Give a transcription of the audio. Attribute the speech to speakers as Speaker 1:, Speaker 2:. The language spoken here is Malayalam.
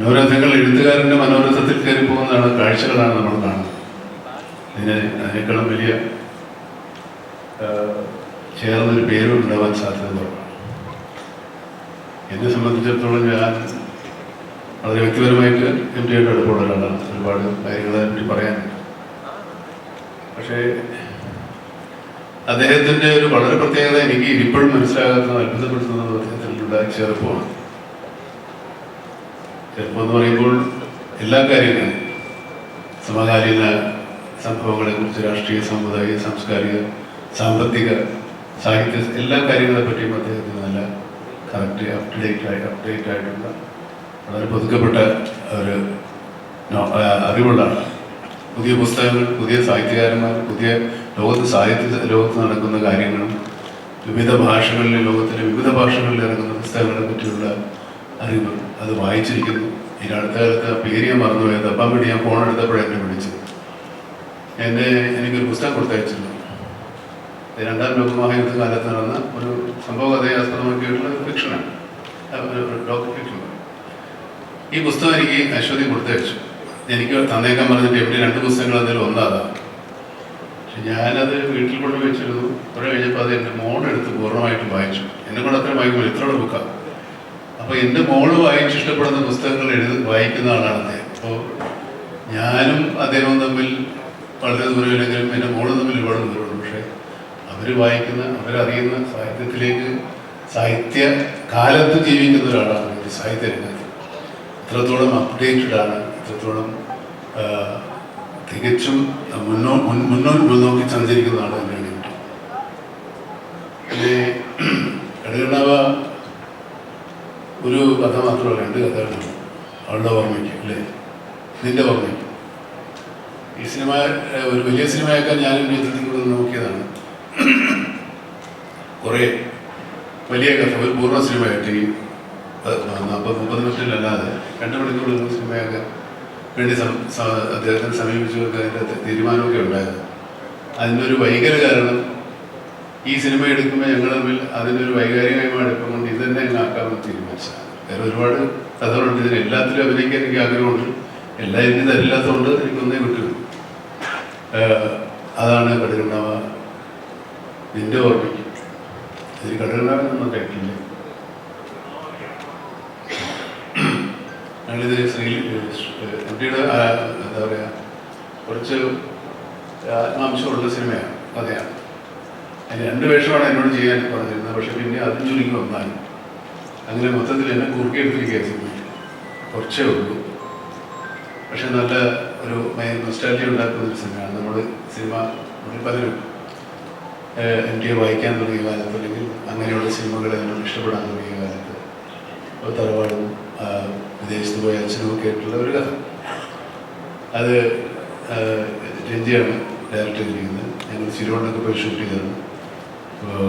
Speaker 1: മനോരഥങ്ങൾ എഴുത്തുകാരന്റെ മനോരഥത്തിൽ കയറി പോകുന്നതാണ് കാഴ്ചകളാണ് നമ്മൾ കാണുന്നത്. ഇതിന് അതിനേക്കാളും വലിയ ചേർന്നൊരു പേരും ഉണ്ടാവാൻ സാധ്യത എന്നെ സംബന്ധിച്ചിടത്തോളം ഞാൻ വളരെ വ്യക്തിപരമായിട്ട് എം ടിയുടെ അടുപ്പമുള്ള ഒരാളാണ്. ഒരുപാട് കാര്യങ്ങളെ പറ്റി പറയാനുണ്ട്. പക്ഷേ അദ്ദേഹത്തിന്റെ ഒരു വളരെ പ്രത്യേകത എനിക്ക് ഇപ്പോഴും മനസ്സിലാകാത്ത അത്ഭുതപ്പെടുത്തുന്നത് അദ്ദേഹത്തിന്റെ ചെറുപ്പമാണ് ചെറുപ്പം എന്ന് പറയുമ്പോൾ എല്ലാ കാര്യങ്ങളും സമകാലീന സംഭവങ്ങളെ കുറിച്ച് രാഷ്ട്രീയ സാമുദായിക സാംസ്കാരിക സാമ്പത്തിക സാഹിത്യ എല്ലാ കാര്യങ്ങളെ പറ്റിയും അദ്ദേഹത്തിന് നല്ല കറക്റ്റ് അപ് ടു ഡേറ്റ് ആയി അപ്ഡേറ്റ് ആയിട്ടുള്ള വളരെ പുതുക്കപ്പെട്ട ഒരു അറിവുള്ളതാണ്. അറിവുള്ള പുതിയ പുസ്തകങ്ങൾ പുതിയ സാഹിത്യകാരന്മാർ പുതിയ ലോകത്ത് സാഹിത്യ ലോകത്ത് നടക്കുന്ന കാര്യങ്ങളും വിവിധ ഭാഷകളിലെ ലോകത്തിലെ വിവിധ ഭാഷകളിൽ ഇറങ്ങുന്ന പുസ്തകങ്ങളെ പറ്റിയുള്ള അറിവ് അത് വായിച്ചിരിക്കുന്നു. ഈ അടുത്ത കാലത്ത് പേര് ഞാൻ മറന്നുപോയത് അപ്പം വേണ്ടി ഞാൻ ഫോൺ എടുത്തപ്പോഴേ എന്നെ വിളിച്ചു. എന്നെ എനിക്കൊരു പുസ്തകം കൊടുത്തയച്ചിരുന്നു. രണ്ടാം രണ്ടാം ലോകമഹായുദ്ധ കാലത്ത് നടന്ന ഒരു സംഭവ കഥയെ ആസ്പദമാക്കിയിട്ടുള്ള ഫിക്ഷനാണ് ഫിക്ഷൻ ഈ പുസ്തകം എനിക്ക് അശ്വതി കൊടുത്തയച്ചു. എനിക്ക് തന്നേക്കാൻ പറഞ്ഞിട്ട് എവിടെ രണ്ട് പുസ്തകങ്ങൾ അതിൽ ഒന്നാതാ. പക്ഷെ ഞാനത് വീട്ടിൽ കൊണ്ട് വെച്ചിരുന്നു. കുറേ കഴിഞ്ഞപ്പോൾ അത് എന്റെ മോളെടുത്ത് പൂർണമായിട്ട് വായിച്ചു. എന്നെ കൊണ്ട് അത്ര വായിക്കുമ്പോൾ ഇത്രയുള്ള ബുക്കാണ് അപ്പോൾ എന്റെ മോൾ വായിച്ചിഷ്ടപ്പെടുന്ന പുസ്തകങ്ങൾ എഴുതി വായിക്കുന്ന ആളാണ് അദ്ദേഹം. അപ്പോൾ ഞാനും അദ്ദേഹവും തമ്മിൽ വളരെ ദൂരമില്ലെങ്കിലും എന്റെ മോളും തമ്മിൽ ഒരുപാട് ദൂരമുണ്ട്. പക്ഷേ അവർ വായിക്കുന്ന അവരറിയുന്ന സാഹിത്യത്തിലേക്ക് സാഹിത്യ കാലത്ത് ജീവിക്കുന്ന ഒരാളാണ് ഈ സാഹിത്യ രംഗത്ത്. അപ്ഡേറ്റഡ് ആണ് എത്രത്തോളം തികച്ചും മുന്നോ മുന്നോട്ട് മുന്നോക്കി സഞ്ചരിക്കുന്ന ആൾ തന്നെയാണ് പിന്നെ കടുകണ്ണവ ഒരു കഥ മാത്രമല്ല രണ്ട് കഥകളാണ് അവളുടെ ഓർമ്മയ്ക്ക് അല്ലേ? നിന്റെ ഓർമ്മയ്ക്ക്. ഈ സിനിമ ഒരു വലിയ സിനിമയൊക്കെ ഞാനും ജീവിതത്തിൽ കൂടെ നോക്കിയതാണ്. കുറേ വലിയ കഥ ഒരു പൂർണ സിനിമയായിട്ട് ഈ നാൽപ്പത് മുപ്പത് മിനിറ്റിലല്ലാതെ രണ്ട് മണിക്കൂർ സിനിമയൊക്കെ വേണ്ടി അദ്ദേഹത്തിന് സമീപിച്ചു അതിന്റെ തീരുമാനമൊക്കെ ഉണ്ടായത് അതിനൊരു വൈകര കാരണം ഈ സിനിമ എടുക്കുമ്പോൾ ഞങ്ങൾ തമ്മിൽ അതിനൊരു വൈകാരികമായ അടുപ്പം കൊണ്ട് ഇത് തന്നെ അങ്ങ് ആക്കാമെന്ന് തീരുമാനിച്ചതാണ് വേറെ ഒരുപാട് കഥകളുണ്ട്. ഇതിന് എല്ലാത്തിലും അഭിനയിക്കാൻ എനിക്ക് ആഗ്രഹമുണ്ട്. എല്ലാ ഇതിന് തരില്ലാത്തതുകൊണ്ട് എനിക്കൊന്നേ കിട്ടും അതാണ് കടുകണ്ണവ നിന്റെ ഓർമ്മയ്ക്ക് ഇതിൽ കടുകണ്ണവ എന്നൊന്നും കേട്ടില്ല ഞങ്ങളിത് ശ്രീ കുട്ടിയുടെ എന്താ പറയുക കുറച്ച് ആത്മാംശമുള്ള സിനിമയാണ്. കഥയാണ് അതിന് രണ്ട് വേഷമാണ് എന്നോട് ചെയ്യാൻ പറഞ്ഞിരുന്നത്. പക്ഷെ പിന്നെ അതും ചുരുങ്ങി ഒന്നായി അങ്ങനെ മൊത്തത്തിൽ എന്നെ കുറുക്കി സിനിമയിൽ കുറച്ചേ ഉള്ളൂ. പക്ഷെ നല്ല ഒരു നൊസ്റ്റാലിറ്റി ഉണ്ടാക്കുന്ന ഒരു സിനിമയാണ്. നമ്മൾ സിനിമ നമ്മൾ പലരും എം എ വായിക്കാൻ തുടങ്ങിയ കാലത്ത് അല്ലെങ്കിൽ അങ്ങനെയുള്ള സിനിമകളെ നമ്മൾ ഇഷ്ടപ്പെടാൻ തുടങ്ങിയ കാലത്ത് തറവാടും വിദേശത്ത് പോയ അച്ഛനും ഒക്കെ ആയിട്ടുള്ള ഒരു കഥ. അത് രഞ്ജിയാണ് ഡയറക്റ്റ് ചെയ്തിരിക്കുന്നത്. ഞങ്ങൾ ചിരുവണ്ണൊക്കെ പോയി ഷൂട്ട് ചെയ്തതാണ്. അപ്പോൾ